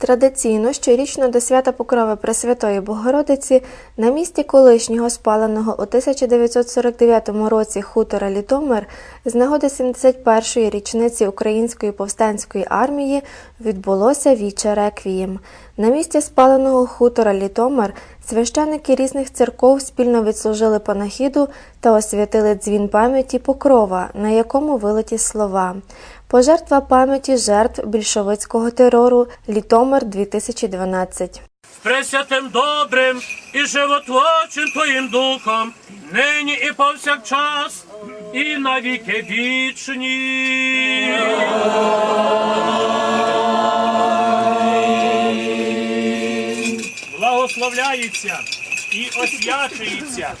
Традиційно щорічно до свята Покрови Пресвятої Богородиці на місці колишнього спаленого у 1949 році хутора Літомир з нагоди 71-ї річниці Української повстанської армії відбулося віче реквієм. На місці спаленого хутора Літомир священники різних церков спільно відслужили панахіду та освятили дзвін пам'яті Покрова, на якому вилиті слова. Пожертва пам'яті жертв більшовицького терору Літомир 2012. Пресвятим добрим і животворчим Твоїм духом, нині і повсякчас, і на віки вічні. Благословляється і освячується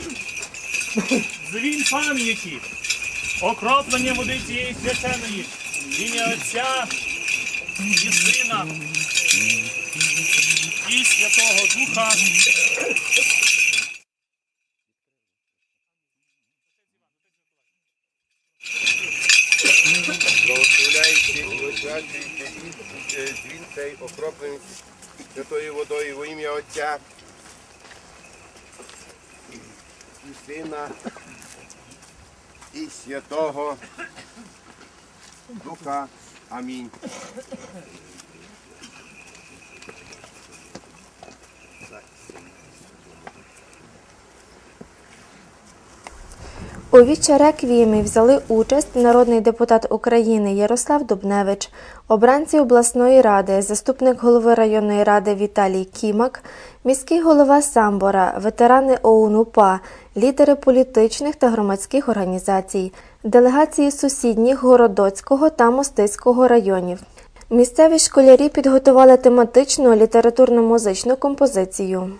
дзвін пам'яті, окроплення води цієї священої, в ім'я Отця і Сина і Святого Духа. благословляючи і освячуючи дзвін цей окроплений святою водою во ім'я Отця і Сина і Святого Духа. Амінь. У віче реквіємі взяли участь народний депутат України Ярослав Дубневич, обранці обласної ради, заступник голови районної ради Віталій Кімак, міський голова Самбора, ветерани ОУН УПА, лідери політичних та громадських організацій, делегації сусідніх Городоцького та Мостиського районів. Місцеві школярі підготували тематичну літературно-музичну композицію.